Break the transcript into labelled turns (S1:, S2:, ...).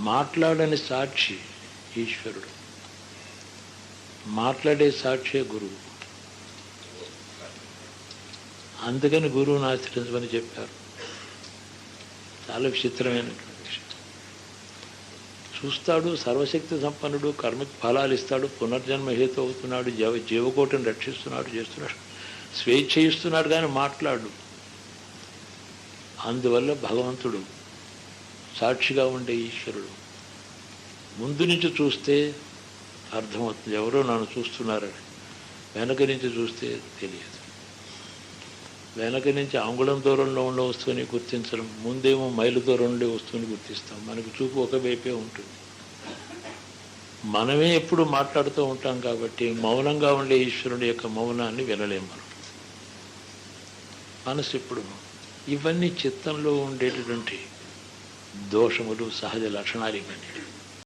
S1: మాట్లాడని సాక్షి ఈశ్వరుడు. మాట్లాడే సాక్షే గురువు. అందుకని గురువుని ఆశ్రయించమని చెప్పారు. చాలా విచిత్రమైనటువంటి విషయం. చూస్తాడు సర్వశక్తి సంపన్నుడు కర్మకి ఫలాలు ఇస్తాడు పునర్జన్మ హేతు అవుతున్నాడు జీవ జీవకోటిని రక్షిస్తున్నాడు చేస్తున్నాడు స్వేచ్ఛ ఇస్తున్నాడు కానీ మాట్లాడు. అందువల్ల భగవంతుడు సాక్షిగా ఉండే ఈశ్వరుడు. ముందు నుంచి చూస్తే అర్థమవుతుంది ఎవరో నన్ను చూస్తున్నారని. వెనక నుంచి చూస్తే తెలియదు. వెనక నుంచి అంగుళం దూరంలో ఉండే వస్తువుని గుర్తించడం ముందేమో మైలు దూరం ఉండే వస్తువుని గుర్తిస్తాం. మనకు చూపు ఒక వైపే ఉంటుంది. మనమే ఎప్పుడు మాట్లాడుతూ ఉంటాం కాబట్టి మౌనంగా ఉండే ఈశ్వరుడి యొక్క మౌనాన్ని వినలేం మనం. మనసు ఇప్పుడు ఇవన్నీ చిత్తంలో ఉండేటటువంటి దోషములు సహజ లక్షణాలు ఇవన్నీ